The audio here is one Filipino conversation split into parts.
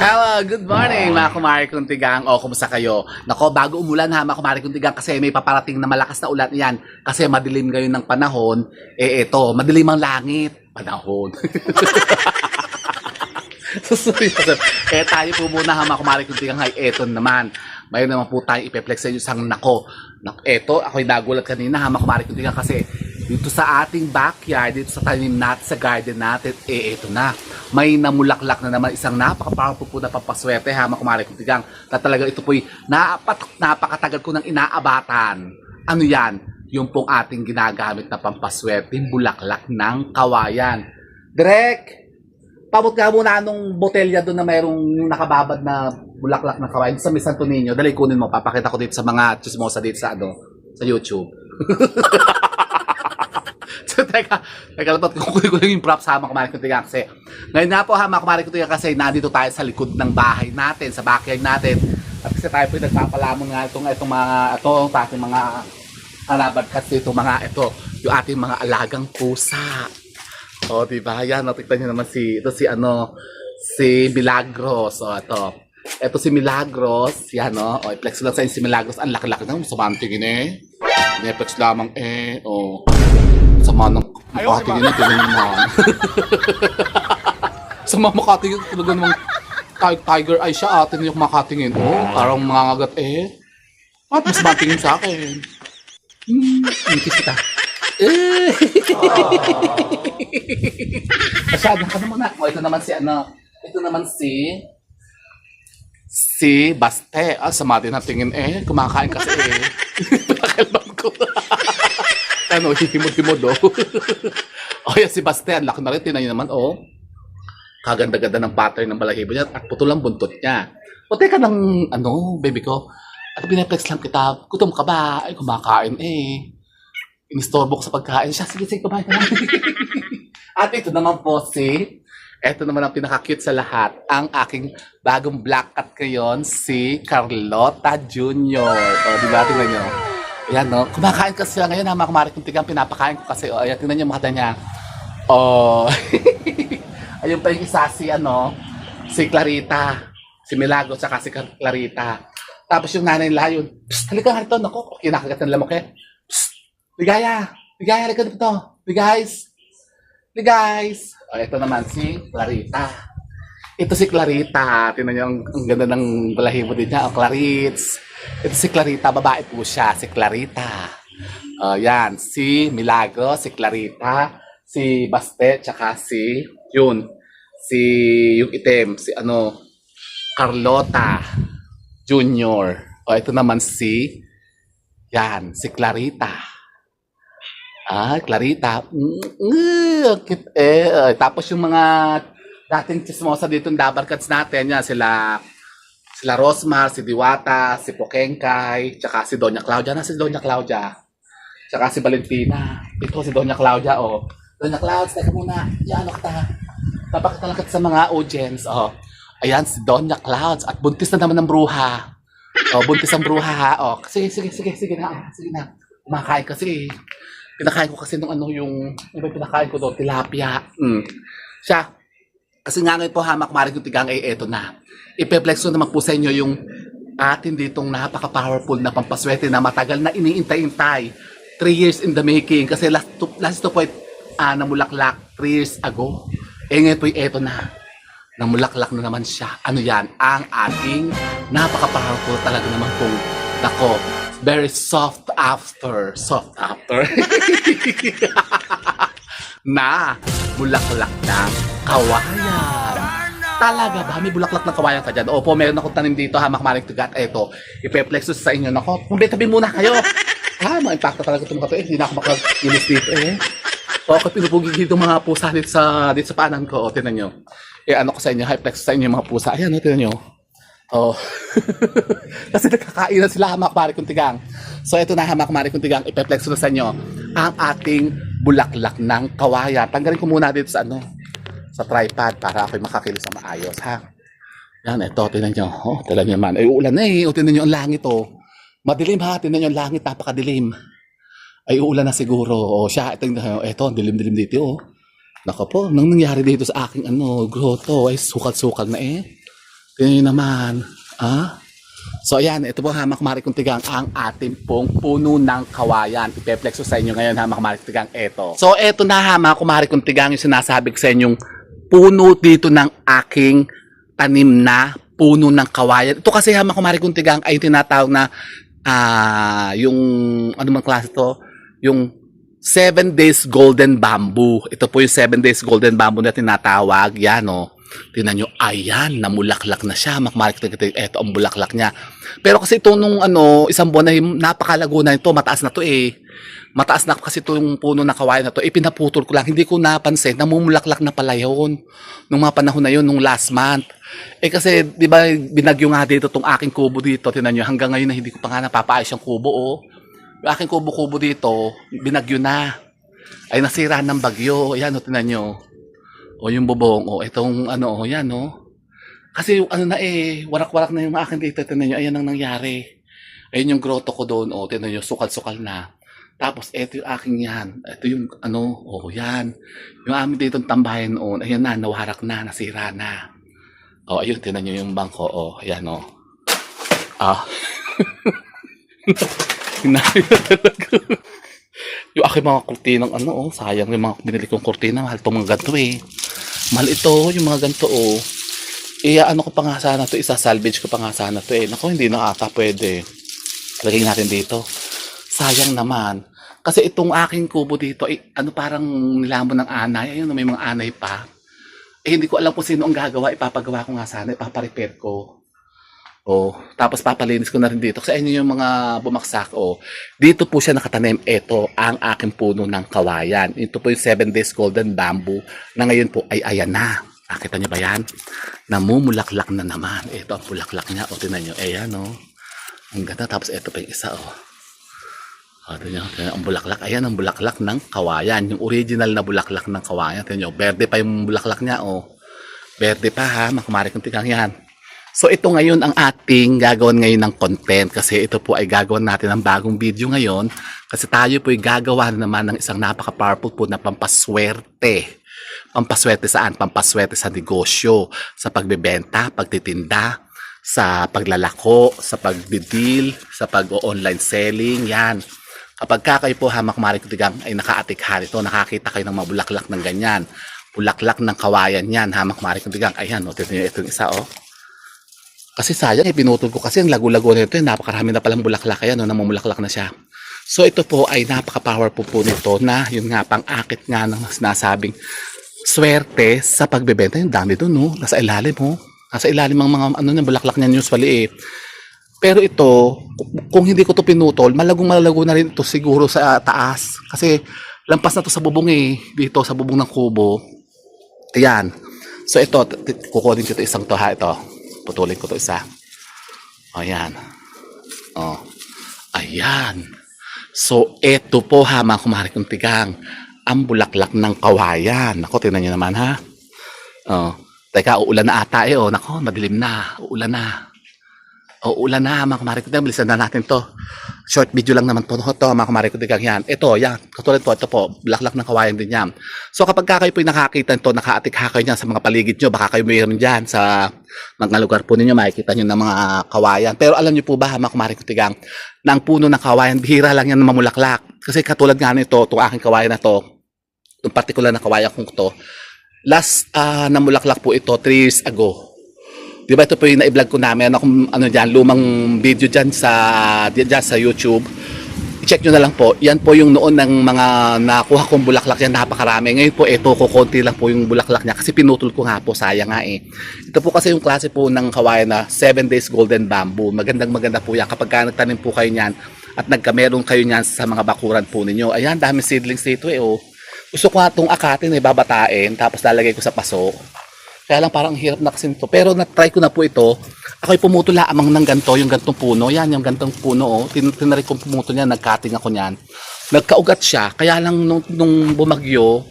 Hello, good morning mga kumari kong tigang. O, kumusta kayo? Nako, bago umulan ha mga kumari kong tigang kasi may paparating na malakas na ulan yan. Kasi madilim ngayon ng panahon. Eh, eto, madilim ang langit. Panahon. Susunod pa Eh, tayo po muna ha mga kumari kong tigang. Hay, eto naman. Mayroon naman po tayo ipeplex sa inyo sang nako. Nak eto, ako'y nagulat kanina ha mga kumari kong tigang kasi dito sa ating backyard, dito sa tanim natin, sa garden natin, eh, eto na. May namulaklak na naman isang napaka-powerful po na pampaswerte ha, mga kumari kong tigang. Na talaga ito po'y napat, napakatagal ko nang inaabatan. Ano yan? Yung pong ating ginagamit na pampaswerte, bulaklak ng kawayan. Direk, pabot ka muna anong botelya doon na mayroong nakababad na bulaklak ng kawayan sa Miss Santo Niño. Dali kunin mo, papakita ko dito sa mga chismosa dito sa ano, sa YouTube. so, teka, teka, dapat kukunin ko lang yung props ha, mga kumari kong tigang. Kasi, ngayon nga po ha, mga kumari kong tigang, kasi nandito tayo sa likod ng bahay natin, sa backyard natin. At kasi tayo po yung nagpapalamon nga itong, itong mga, ito, ating mga alabad kasi itong mga, ito, yung ating mga alagang pusa. O, di ba? Yan, tignan nyo naman si, ito si ano, si Milagros. O, ito. Ito si Milagros. Yan, o. O, i-flex lang sa si Milagros. Ang laki-laki na. Sama ng tingin eh. Neplex lamang eh. O. Sama ng makatingin na. Tingnan nyo naman. Sama makatingin. Talaga namang ti- tiger eye siya. Atin yung makatingin. O, parang mga ngagat eh. At mas matingin sa akin. Hmm, kiss kita. Eh. Masyado ka naman na. O, ito naman si ano. Ito naman si... Si Baste. Ah, sama din ang tingin eh. Kumakain kasi eh. Ko. ano, hihimod-himod oh. o yan si na rin. Tinan naman oh. Kaganda-ganda ng pattern ng balahibo niya. At putol ang buntot niya. O teka ng ano, baby ko. At pinaplex lang kita. Gutom ka ba? Ay, kumakain eh. Inistorbo ko sa pagkain siya. Sige, sige, kumain ka lang. At ito naman po si, ito naman ang pinaka-cute sa lahat, ang aking bagong black cat ngayon, si Carlota Jr. O, di ba? Tingnan nyo. Ayan, no? Kumakain kasi siya ngayon, ha, mga kumari kong tigang, pinapakain ko kasi. O, ayan, tingnan nyo mga niya. O, ayun pa yung isa si, ano, si Clarita. Si Milagro, tsaka si Clarita. Tapos yung nanay nila yun, Psst, halika nga rito. Naku, kinakagat ng lamok eh. Psst, Ligaya! Ligaya, halika dito. Ligays! Ligays! O, ito naman si Clarita. Ito si Clarita. Tingnan niyo ang, ang ganda ng balahibo din niya. O, Clarits. Ito si Clarita. Babae po siya. Si Clarita. O, yan. Si Milagro, si Clarita, si Baste, tsaka si, yun, si, yung itim, si ano, Carlota Junior. O, ito naman si, yan, si Clarita. Ah, Clarita. Mm, mm, eh. Tapos yung mga dating chismosa dito ng Dabarkats natin, yan, sila sila Rosmar, si Diwata, si Pokengkay, tsaka si Doña Claudia. Na si Doña Claudia. Tsaka si Valentina. Ito si Doña Claudia, oh. Doña Claudia, teka muna. Yan, ano kita. Papakita lang kita sa mga audience, oh. Ayan, si Doña Clouds. At buntis na naman ng bruha. Oh, buntis ang bruha, ha. Oh, sige, sige, sige, sige na. Sige na. Kumakain kasi. Pinakain ko kasi nung ano yung, yung pinakain ko doon? Tilapia. Mm. Siya. Kasi nga ngayon po, hamak marig yung tigang, eh, eto na. Ipeplex ko naman po sa inyo yung atin ditong napaka-powerful na pampaswerte na matagal na iniintay-intay. Three years in the making. Kasi last, to, last to point, ah, namulaklak three years ago. Eh ngayon po, eto na namulaklak na naman siya. Ano yan? Ang ating napaka-powerful talaga naman pong nako, very soft after, soft after, na bulaklak ng kawayan. Talaga ba? May bulaklak ng kawayan ka dyan? Opo, meron akong tanim dito, hamak maring tugat. Eto, ipe-plexus sa inyo. Nako, tabi muna kayo. Ah, ma-impacta talaga itong mga to. Eh, hindi na ako makagilis dito eh. O, ako pinupugi dito mga pusa dito sa, dito sa panan ko. O, tinan nyo. Eh, ano ko sa inyo, high flex sa inyo mga pusa. Ayan, o, tinan nyo. Oh. Kasi nakakain na sila hamak mari kong tigang. So ito na hamak mari kong tigang, ipeplex na sa inyo ang ating bulaklak ng kawayan. Tanggalin ko muna dito sa ano, sa tripod para ako'y makakilos sa maayos ha. Yan, ito, tinan nyo. Oh, talaga naman. Ay, uulan na eh. O, tinan nyo ang langit oh. Madilim ha, tinan nyo ang langit, napakadilim. Ay, uulan na siguro. O, siya, ito, ito, dilim-dilim dito oh. Nako po, nang nangyari dito sa aking ano, grotto, ay sukal-sukal na eh. Tingnan nyo naman. Ah? So ayan, ito po hamak kumari kong tigang ang ating pong puno ng kawayan. Ipeplex ko sa inyo ngayon hamak kumari kong tigang ito. So eto na hamak kumari kong tigang yung sinasabi ko sa inyong puno dito ng aking tanim na puno ng kawayan. Ito kasi hamak kumari kong tigang ay tinatawag na ah yung ano mang klase to? Yung 7 days golden bamboo. Ito po yung 7 days golden bamboo na tinatawag. Yan o. Tingnan nyo, ayan, namulaklak na siya. Makmarik ito ang bulaklak niya. Pero kasi ito nung ano, isang buwan na napakalago na ito, mataas na to eh. Mataas na kasi ito yung puno na kawayan na to. Eh, pinaputol ko lang. Hindi ko napansin, namumulaklak na pala yun. Nung mga panahon na yun, nung last month. Eh kasi, di ba, binagyo nga dito tong aking kubo dito. Tingnan nyo, hanggang ngayon na hindi ko pa nga napapaayos yung kubo oh. Yung aking kubo-kubo dito, binagyo na. Ay nasira ng bagyo. Ayan, o, tinan nyo. O yung bubong, o itong ano, o yan, o. Kasi yung ano na eh, warak-warak na yung akin dito. Tinan nyo, ayan ang nangyari. Ayun yung grotto ko doon, o. Tinan nyo, sukal-sukal na. Tapos, ito yung aking yan. Ito yung ano, o yan. Yung amin dito tambayan noon, ayan na, nawarak na, nasira na. O, ayun, tinan nyo yung bangko, o. Ayan, o. Ah. Hinayos talaga. Yung aking mga kurtinang ano, oh, sayang yung mga binili kong kurtina. Mahal itong mga ganito eh. Mahal ito, yung mga ganito oh. Iya, ano ko pa nga sana to, isa-salvage ko pa nga sana to eh. Naku, hindi na ata pwede. Lagay natin dito. Sayang naman. Kasi itong aking kubo dito, eh, ano parang nilamon ng anay. Ayun, may mga anay pa. Eh, hindi ko alam kung sino ang gagawa. Ipapagawa ko nga sana. Ipaparepair ko. Oh, tapos papalinis ko na rin dito. Sa inyo yung mga bumaksak, oh, dito po siya nakatanim. Ito ang aking puno ng kawayan. Ito po yung 7 days golden bamboo na ngayon po ay ayan na. Nakita niyo ba yan? Namumulaklak na naman. Ito ang bulaklak niya. O, tinan niyo. Ayan, oh. Ang ganda. Tapos ito pa yung isa, oh. O, tinan niyo. Tinan niyo, ang bulaklak. Ayan ang bulaklak ng kawayan. Yung original na bulaklak ng kawayan. Tinan niyo. Berde pa yung bulaklak niya, oh. Berde pa, ha. Makumari kong tigang yan. So ito ngayon ang ating gagawin ngayon ng content kasi ito po ay gagawin natin ng bagong video ngayon kasi tayo po ay gagawa na naman ng isang napaka-powerful po na pampaswerte. Pampaswerte saan? Pampaswerte sa negosyo, sa pagbebenta, pagtitinda, sa paglalako, sa pagdideal, sa pag-online selling, yan. Kapag ka kayo po hamak marikutigang ay nakaatikha ito, nakakita kayo ng mga bulaklak ng ganyan. Bulaklak ng kawayan yan, hamak marikutigang. Ayan, o, tignan nyo itong isa, o. Kasi sayang, eh, pinutol ko kasi ang lago-lago nito, eh, napakarami na palang bulaklak kaya, no, namumulaklak na siya. So ito po ay napaka-powerful po nito na yun nga pang akit nga ng sinasabing swerte sa pagbebenta. Yung dami doon, no? Nasa ilalim, mo. Nasa ilalim ang mga ano ng bulaklak niyan usually eh. Pero ito, kung hindi ko to pinutol, malagong malalago na rin ito siguro sa taas. Kasi lampas na to sa bubong eh. Dito sa bubong ng kubo. Ayan. So ito, kukunin ko ito isang to ha. Ito. Putulin ko to isa. O yan. O. Ayan. So ito po ha mga kumari kong tigang. Ang bulaklak ng kawayan. Ako, tingnan nyo naman ha. O. Teka, uulan na ata eh. O, nako, madilim na. Uulan na. O, ulan na, mga kumari ko. Bilisan na natin to. Short video lang naman po to, mga kumari ko. Yan. Ito, yan. Katulad po, ito po. Bulaklak ng kawayan din yan. So, kapag ka kayo po nakakita nito, nakaatik-ha kayo dyan sa mga paligid nyo, baka kayo mayroon dyan sa mga lugar po ninyo, makikita nyo ng mga kawayan. Pero alam nyo po ba, mga kumari ko tigang, na ang puno ng kawayan, bihira lang yan na mamulaklak. Kasi katulad nga nito, itong aking kawayan na to, itong particular na kawayan kong to, last ah, namulaklak po ito 3 years ago. Di ba ito po yung na-vlog ko namin, ano, kung ano dyan, lumang video dyan sa, dyan sa YouTube. I-check nyo na lang po. Yan po yung noon ng mga nakuha kong bulaklak yan, napakarami. Ngayon po, ito, kukunti lang po yung bulaklak niya kasi pinutol ko nga po, sayang nga eh. Ito po kasi yung klase po ng kawayan na 7 days golden bamboo. Magandang maganda po yan. Kapag ka nagtanim po kayo niyan at nagkameron kayo niyan sa mga bakuran po ninyo. Ayan, dami seedlings dito eh oh. Gusto ko nga itong akatin eh, tapos lalagay ko sa paso. Kaya lang parang ang hirap na kasi nito. Pero na-try ko na po ito. Ako'y pumutol lamang ng ganito, yung gantong puno. Yan, yung gantong puno. Oh. Tin tinry kong pumutol niyan, nag-cutting ako niyan. Nagkaugat siya. Kaya lang nung, nung bumagyo,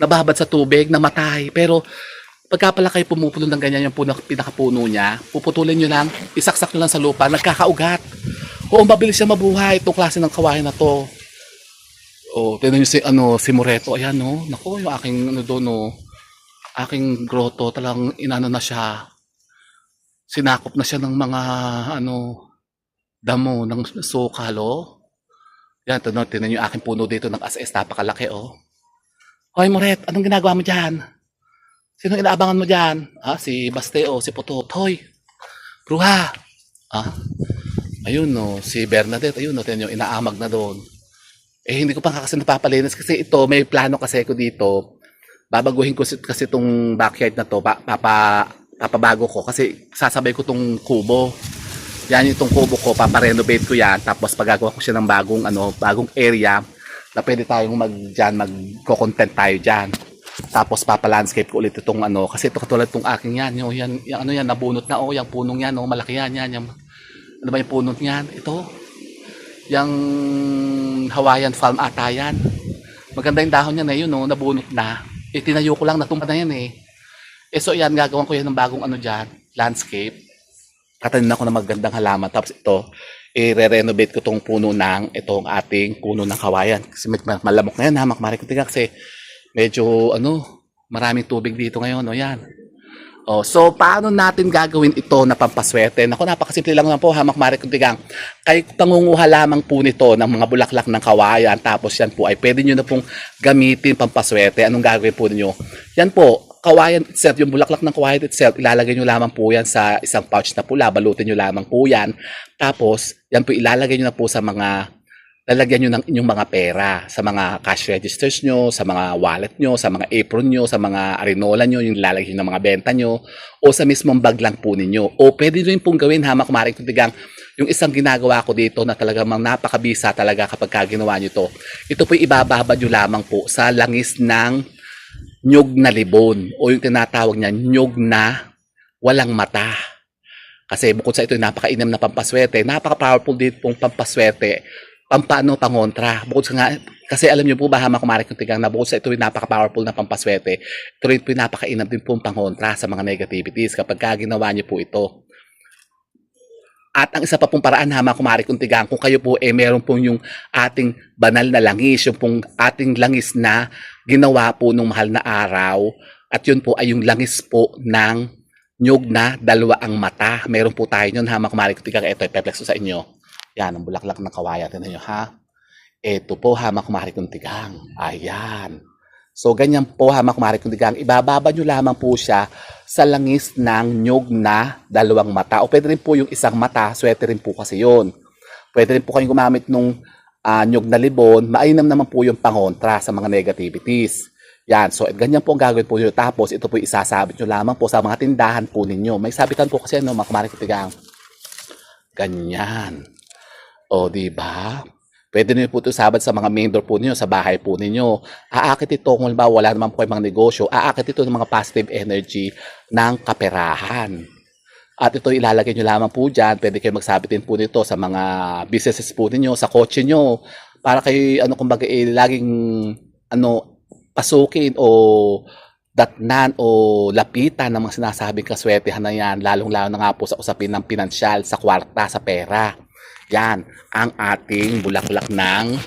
nababad sa tubig, namatay. Pero pagka pala kayo pumupulong ng ganyan yung puno, pinakapuno niya, puputulin nyo lang, isaksak nyo lang sa lupa, nagkakaugat. Oo, mabilis siya mabuhay itong klase ng kawain na to. Oh, tingnan niyo si ano si Moreto. Ayan no. Nako, yung aking ano doon no. Aking grotto talagang inano na siya. sinakop na siya ng mga ano damo ng sukal oh. Yan, tinan niyo yung aking puno dito ng as napakalaki oh. Hoy Moret, anong ginagawa mo diyan? Sino inaabangan mo diyan? Ah, si Basteo, si Putot. Hoy, Bruha. Ah, ayun no, si Bernadette, ayun no, tinan niyo, inaamag na doon. Eh, hindi ko pa kasi napapalinis kasi ito, may plano kasi ko dito. Babaguhin ko si- kasi itong backyard na to, pa, papa, papabago ko kasi sasabay ko tong kubo. Yan itong kubo ko, paparenovate ko yan. Tapos pagagawa ko siya ng bagong, ano, bagong area na pwede tayong mag, dyan, magko-content tayo dyan. Tapos papa-landscape ko ulit itong ano, kasi ito katulad itong aking yan, yung, yan, yung ano yan, nabunot na, oh, yung punong yan, oh, malaki yan, yan, yung, ano ba yung punot yan? Ito, yung Hawaiian farm ata yan. Maganda yung dahon niya na yun, no? nabunot na. Eh, tinayo ko lang, natumba na yan eh. Eh, so yan, gagawin ko yan ng bagong ano dyan, landscape. Tatanim ako ng magandang halaman. Tapos ito, i-renovate ko tong puno ng, itong ating puno ng kawayan. Kasi med- ma- malamok na yan, ha, makmari ko tiga. Kasi medyo, ano, maraming tubig dito ngayon, o yan. Oh, so paano natin gagawin ito na pampaswerte? Naku, napakasimple lang naman po, hamak mare kuntigang. Kay pangunguha lamang po nito ng mga bulaklak ng kawayan, tapos yan po ay pwede nyo na pong gamitin pampaswerte. Anong gagawin po ninyo? Yan po, kawayan itself, yung bulaklak ng kawayan itself, ilalagay nyo lamang po yan sa isang pouch na pula, balutin nyo lamang po yan. Tapos, yan po ilalagay nyo na po sa mga lalagyan nyo ng inyong mga pera sa mga cash registers nyo, sa mga wallet nyo, sa mga apron nyo, sa mga arinola nyo, yung lalagay nyo ng mga benta nyo, o sa mismong bag lang po ninyo. O pwede nyo pong gawin, hamak maring tutigang, yung isang ginagawa ko dito na talagang mang napakabisa talaga kapag ka ginawa nyo to. Ito po ibababad nyo lamang po sa langis ng nyog na libon o yung tinatawag niya nyog na walang mata. Kasi bukod sa ito napakainam na pampaswerte, napaka-powerful din pong pampaswerte pampano pangontra. Bukod sa nga, kasi alam niyo po ba, hama kumarik ng tigang na bukod sa ito yung napaka-powerful na pampaswerte, ito rin po yung napakainam din pong pangontra sa mga negativities kapag ka ginawa niyo po ito. At ang isa pa pong paraan, hama kumarik ng tigang, kung kayo po eh meron pong yung ating banal na langis, yung pong ating langis na ginawa po nung mahal na araw, at yun po ay yung langis po ng nyog na dalawa ang mata. Meron po tayo yun, hama kumarik ng tigang, ito, ipeplex ko sa inyo. Yan, ang bulaklak ng kawayan. Tignan nyo, ha? Ito po, hamak kumari kong tigang. Ayan. So, ganyan po, hamak kumari kong tigang. Ibababa nyo lamang po siya sa langis ng nyog na dalawang mata. O pwede rin po yung isang mata, swerte rin po kasi yon. Pwede rin po kayong gumamit nung ah, nyog na libon. Mainam naman po yung pangontra sa mga negativities. Yan. So, ganyan po ang gagawin po nyo. Tapos, ito po isasabit nyo lamang po sa mga tindahan po ninyo. May sabitan po kasi, no, mga kumari kong tigang. Ganyan. O, di ba? Pwede niyo po ito sabat sa mga door po ninyo, sa bahay po ninyo. Aakit ito, kung ba wala naman po kayong mga negosyo, aakit ito ng mga positive energy ng kaperahan. At ito ilalagay nyo lamang po dyan. Pwede kayo magsabitin po nito sa mga businesses po ninyo, sa kotse nyo. Para kayo, ano, kumbaga, eh, laging, ano, pasukin o datnan o lapitan ng mga sinasabing kaswertehan na yan, lalong-lalo na nga po sa usapin ng pinansyal, sa kwarta, sa pera. Yan, ang ating bulaklak ng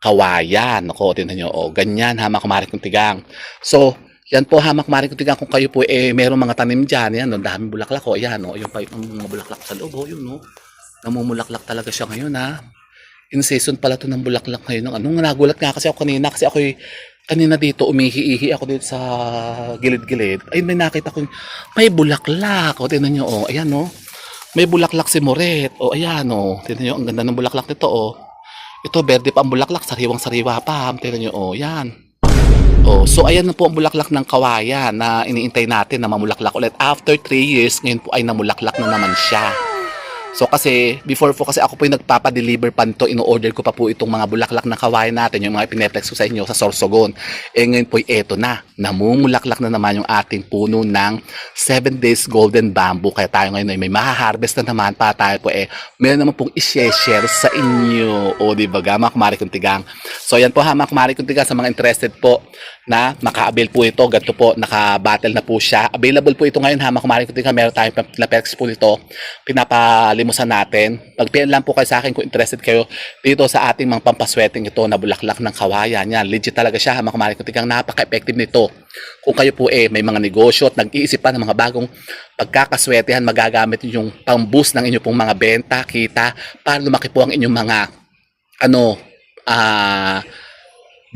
kawayan. Ako, tinan nyo, oh, ganyan, hamak kumarik ng tigang. So, yan po, hamak kumarik ng tigang. Kung kayo po, eh, meron mga tanim dyan, yan, ang daming bulaklak, oh, yan, oh, yung, yung mga bulaklak sa loob, oh, yun, oh. Namumulaklak talaga siya ngayon, ha. In season pala to ng bulaklak ngayon. Ng ano, nagulat nga kasi ako kanina, kasi ako kanina dito, umihi-ihi ako dito sa gilid-gilid. Ay, may nakita ko, may bulaklak. O, tinan nyo, oh, ayan, oh. May bulaklak si Moret. O, ayan, o. Tignan nyo, ang ganda ng bulaklak nito, o. Ito, berde pa ang bulaklak. Sariwang-sariwa pa. Tignan nyo, o. Yan. O, so, ayan na po ang bulaklak ng kawayan na iniintay natin na mamulaklak ulit. After 3 years, ngayon po ay namulaklak na naman siya. So kasi before po kasi ako po yung nagpapa-deliver pa nito, ino-order ko pa po itong mga bulaklak na kawayan natin, yung mga pineplex ko sa inyo sa Sorsogon. Eh ngayon po eto na, namumulaklak na naman yung ating puno ng 7 days golden bamboo. Kaya tayo ngayon ay may maha-harvest na naman pa tayo po eh. Meron naman pong i-share sa inyo. O di ba ga, mga kumari kong tigang. So yan po ha, mga kumari kong tigang sa mga interested po na maka-avail po ito. Ganito po, naka-battle na po siya. Available po ito ngayon ha, mga kumarin ko meron tayong na-pex po nito. Pinapalimusan natin. Mag-PM lang po kayo sa akin kung interested kayo dito sa ating mga pampasweting ito na bulaklak ng kawayan. Yan, legit talaga siya ha, mga kumarin ko napaka-effective nito. Kung kayo po eh may mga negosyo at nag-iisip pa ng mga bagong pagkakaswetehan, magagamit yung pang-boost ng inyong pong mga benta, kita, para lumaki po ang inyong mga ano, ah,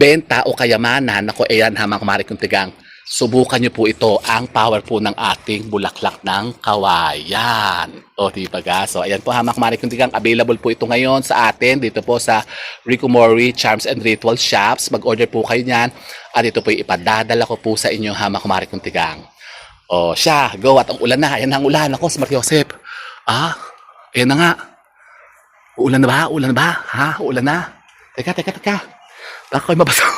benta o kayamanan, ako ayan ha mga kumari kong tigang, subukan nyo po ito, ang power po ng ating bulaklak ng kawayan. O, di ba ga? So, ayan po ha mga kumari kong tigang, available po ito ngayon sa atin, dito po sa Rico Mori Charms and Ritual Shops. Mag-order po kayo niyan. At ito po ipadadala ko po sa inyo ha mga kumari kong tigang. O, siya, go at ang ulan na. Ayan ang ulan. Ako, Smart Joseph. Ah, ayan na nga. Uulan na ba? Ulan na ba? Ha? Ulan na? Teka, teka, teka. 中今葉さん